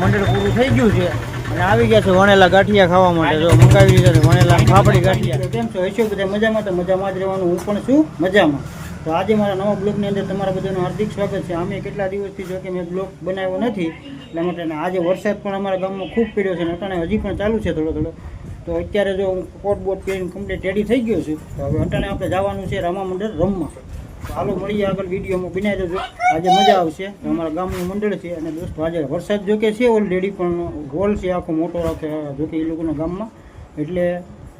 મંડળ પૂરું થઈ ગયું છે. અને આવી ગયા છે વણેલા ગાંઠિયા ખાવા માટે. જો મંગાવી લીધા છે વણેલા ફાફડી ગાંઠિયા. કેમ છો? હશો બધા મજામાં? તો મજામાં જ રહેવાનું. હું પણ છું મજામાં. તો આજે મારા નવા બ્લોગની અંદર તમારા બધાનું હાર્દિક સ્વાગત છે. અમે કેટલા દિવસથી જો કે મેં બ્લોગ બનાવ્યો નથી. એટલા માટે આજે વરસાદ પણ અમારા ગામમાં ખૂબ પડ્યો છે અને હજી પણ ચાલુ છે થોડો થોડો. તો અત્યારે જો હું કોટ બોટ પહેરીને કમ્પ્લીટ રેડી થઈ ગયો છું, તો હવે અટાણે આપણે જવાનું છે રામા મંડળ રમવા. હાલો મળીએ આગળ વિડીયોમાં બનાવી દેજો આજે મજા આવશે. અમારા ગામનું મંડળ છે અને દોસ્તો આજે વરસાદ જોકે છે ઓલરેડી પણ હોલ છે આખો મોટો રાખે જોકે એ લોકોના ગામમાં. એટલે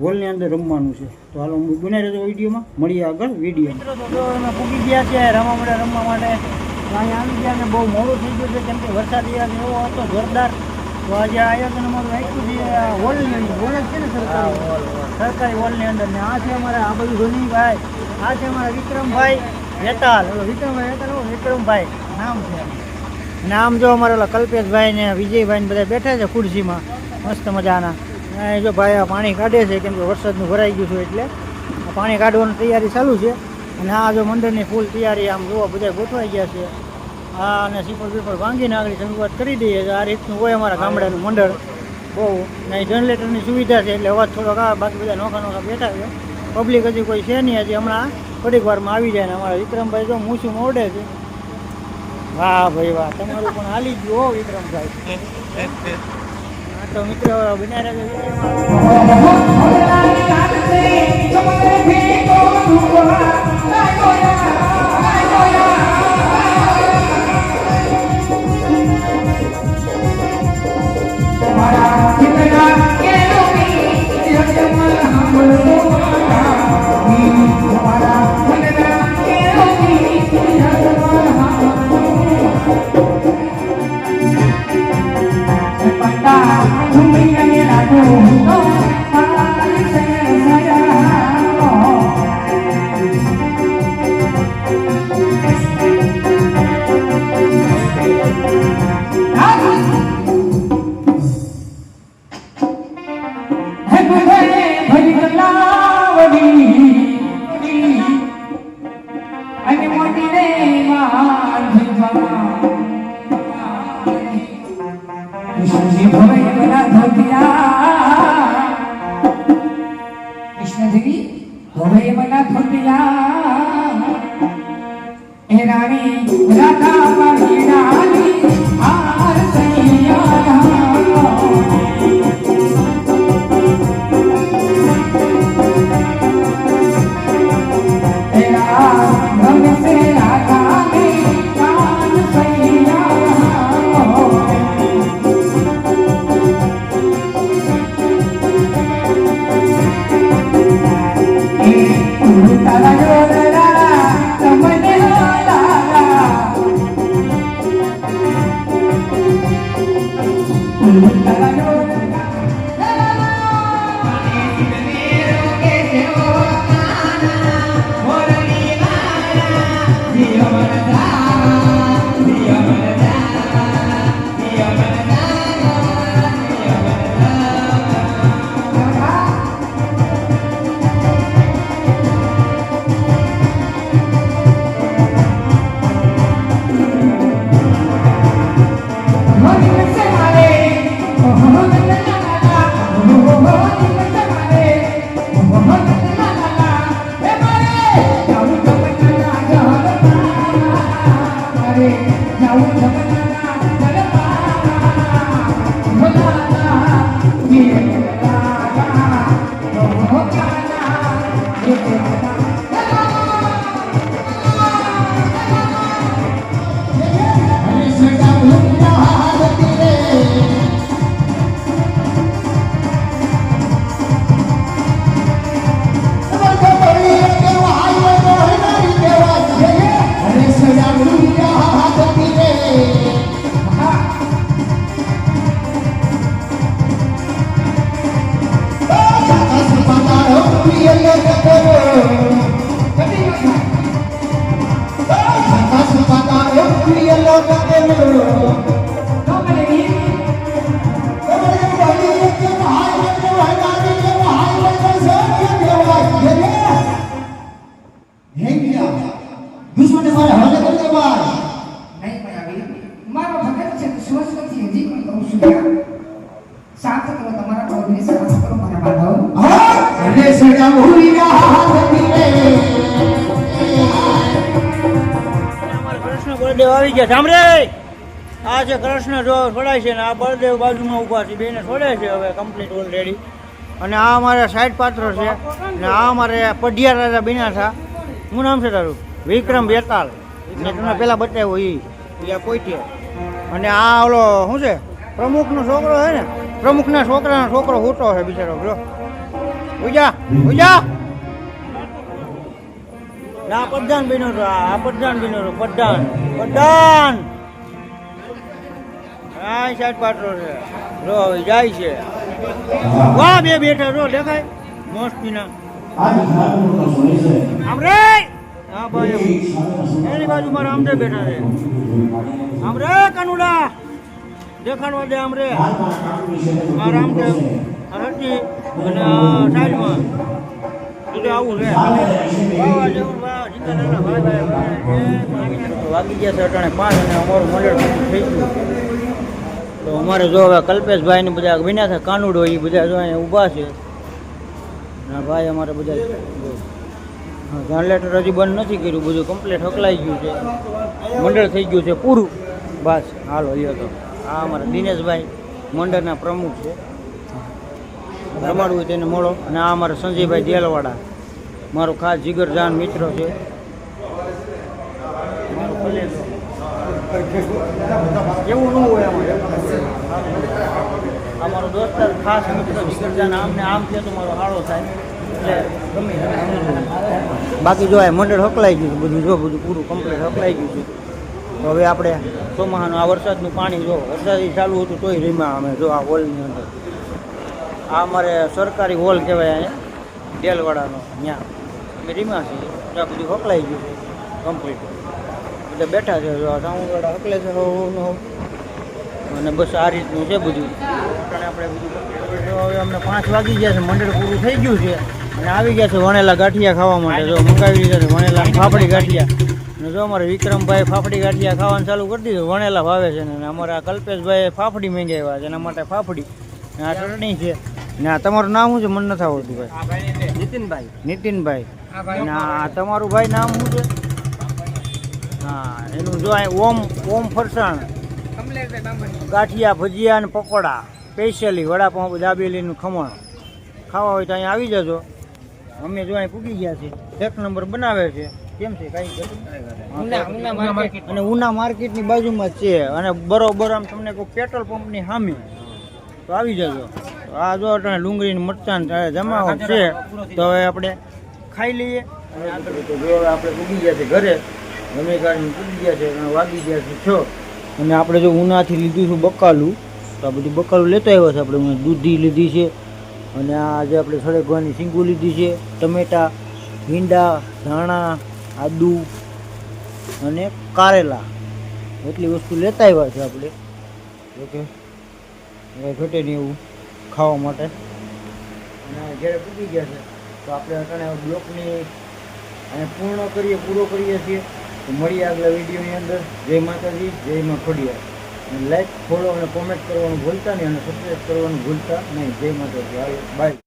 હોલની અંદર રમવાનું છે. તો હાલો હું બનાવી દેજો વિડીયોમાં મળીએ આગળ વીડિયો અમે પૂગી ગયા છે રમવા માટે રમવા માટે. અહીંયા આવી ગયા અને બહુ મોડું થઈ ગયું છે, કેમ કે વરસાદ એવો હતો, જોરદાર. તો આજે આયોજન અમારું રાખ્યું છે. આ હોલની હોલ જ છે ને સરકારી? સરકારી હોલની અંદર ને આ છે અમારા આ બધું ધોનીભાઈ આ છે અમારા વિક્રમભાઈ વેતાલ. વિક્રમભાઈ વેતાલ વિક્રમભાઈ. નામ છે નામ જો અમારા ઓલા કલ્પેશભાઈ ને વિજયભાઈ ને બધા બેઠા છે ખુરશીમાં. મસ્ત મજાના. જો ભાઈ આ પાણી કાઢે છે કેમ કે વરસાદનું ભરાઈ ગયું છે એટલે. પાણી કાઢવાની તૈયારી ચાલુ છે. અને આ જો મંદિરની ફૂલ તૈયારી આમ જોવા બધા ગોઠવાઈ ગયા છે. આ અને સિપર પીપળ ભાંગીને આગળ શરૂઆત કરી દઈએ આ રીતનું હોય અમારા ગામડાનું મંડળ. બહુ. ને જનરેટરની સુવિધા છે, એટલે અવાજ થોડોક આવે બાકી બધા નોખા નોખા બેઠા છે. પબ્લિક હજી કોઈ છે નહીં, હજી હમણાં થોડીક વારમાં આવી જાય ને અમારા વિક્રમભાઈ જો મૂછું મોડે છે. વાહ ભાઈ વાહ, તમારું પણ હાલી ગયું હો વિક્રમભાઈ. હા તો મિત્ર બન્યા રાણી રાધા દુશ્મને મારે હવાલે કરી દે ભાઈ. નહીં ભાઈ આવી. મારો ભગત છે સ્વસ્થ નથી હજી પણ કહું છું શાંત કરો તમારા ભાવને શાંત કરો મારા બાંધવ અને સડા ભૂલી હાથ કૃષ્ણ બળદેવ આવી ગયા. સાંભળે? આ છે કૃષ્ણ જો છોડાય છે ને આ બળદેવ બાજુમાં ઊભા છે બેને છોડે છે હવે કમ્પ્લીટ ઓલરેડી અને આ અમારા સાઈડ પાત્ર છે ને આ અમારે પઢિયા રાજા બીના હતા. હું નામ છે તારું? વિક્રમ બેતાલ. મેં તમને પેલા બતાવ્યો એ કોઈ છે અને આ ઓલો શું છે? પ્રમુખનો છોકરો છે ને? પ્રમુખના છોકરાનો છોકરો હોતો છે બિચારો જો. ઉજા ઉજા! ના પ્રધાન બન્યો હતો આ પ્રધાન બન્યો હતો પ્રધાન. પ્રધાન! હા સાઈડ પાટલો છે. જો હવે જાય છે. વાહ બે બેઠા જો દેખાય. મસ્તીના. આમ રે! હા ભાઈ એની બાજુ મારા આમરે બેઠા છે. આમરે રે કાનુડા. દેખાડવા દે આમ રે આ રામદેવ હરજી અને સાઈડમાં એટલે આવું. તો વાગી ગયા છે અટાણે પાંચ અને અમારું મંડળ થઈ ગયું. તો અમારે જો હવે કલ્પેશભાઈ ને બધા વિના છે, કાનુડો એ બધા જો અહીંયા ઊભા છે. ના, ભાઈ, અમારે બધા જનરેટર હજી બંધ નથી કર્યું, બધું કમ્પ્લીટ હકલાઈ ગયું છે. મંડળ થઈ ગયું છે પૂરું. બસ, હાલો, લ્યો તો. આ અમારા દિનેશભાઈ મંડળના પ્રમુખ છે. રમાડવું હોય તેને મળો. અને આ અમારા સંજયભાઈ દેલવાડા, મારો ખાસ જીગરજાન મિત્ર છે. એવું ન હોય અમારે દોસ્તાર ખાસ મિત્ર જીગરજાન, આમને આમ છે તો મારો હાળો થાય. એટલે ગમે. બાકી જો મંડળ હકલાઈ ગયું બધું જો બધું પૂરું કમ્પ્લીટ હકલાઈ ગયું છે. તો હવે આપણે ચોમાહાનું, આ વરસાદનું પાણી જો, વરસાદી ચાલુ હતું તોય રીમાં અમે જો આ હોલની અંદર. આ અમારે સરકારી હોલ કહેવાય અહીંયા ડેલવાડાનો ત્યાં અમે રીમા છીએ ત્યાં બધું હકલાઈ ગયું છે કમ્પ્લીટ એટલે બેઠા છે, જો આ સાઉન્ડવાળા હકલે છે અને બસ આ રીતનું છે બધું. આપણે બધું હવે અમને પાંચ વાગી ગયા છે, મંડળ પૂરું થઈ ગયું છે. અને આવી ગયા છે વણેલા ગાંઠિયા ખાવા માટે. જો મંગાવી લીધા છે વણેલા ફાફડી ગાંઠિયા. અને જો અમારે વિક્રમભાઈ ફાફડી ગાંઠિયા ખાવાનું ચાલુ કરી દીધું વણેલા ભાવે છે ને અમારા કલ્પેશભાઈ ફાફડી મંગાવ્યા છે એના માટે ફાફડી. આ ચટણી છે. ને આ તમારું નામ શું છે? મને નથી આવડતું ભાઈ. નીતિનભાઈ. નીતિનભાઈ. ના તમારું ભાઈ નામ શું છે? હા એનું જો અહીં ઓમ ઓમ ફરસાણ. ગાંઠિયા ભજીયા અને પકોડા. સ્પેશિયલી વડાપાઉં દાબેલીનું ખમણ. ખાવા હોય તો અહીંયા આવી જજો. અમે જો અહીં પૂગી ગયા છે એક નંબર બનાવે છે. કેમ છે કાંઈ ઉના ઉના માર્કેટ અને ઉના માર્કેટની બાજુમાં જ છે. અને બરોબર આમ તમને કોઈ પેટ્રોલ પંપની સામે તો આવી જજો. આ જો તમે ડુંગળી મરચાં જમાવટ છે. તો હવે આપણે ખાઈ લઈએ. આપણે પૂગી ગયા છે ઘરે. ગમે કાઢીને પૂગી ગયા છે અને વાગી ગયા છે છો. અને આપણે જો ઉનાથી લીધું છે બકાલું. તો આ બધું બકાલું લેતો આવ્યા છે. આપણે દૂધી લીધી છે. અને આજે આપણે સળગવાની સિંગુ લીધી છે, ટમેટા, ભીંડા, ધાણા, આદુ અને કારેલા. એટલી વસ્તુ લેતા આવ્યા છે આપણે. ઓકે. હવે ઘટે નહીં એવું ખાવા માટે. અને જ્યારે પૂકી ગયા છે, તો આપણે અટાણે બ્લોકની અને પૂર્ણ કરીએ, પૂરો કરીએ છીએ. મળીએ આગલા વિડીયોની અંદર. જય માતાજી, જય માં ખોડિયા લાઈક ફોલો અને કોમેન્ટ કરવાનું ભૂલતા નહીં અને સબસ્ક્રાઈબ કરવાનું ભૂલતા નહીં. જય માતાજી. બાય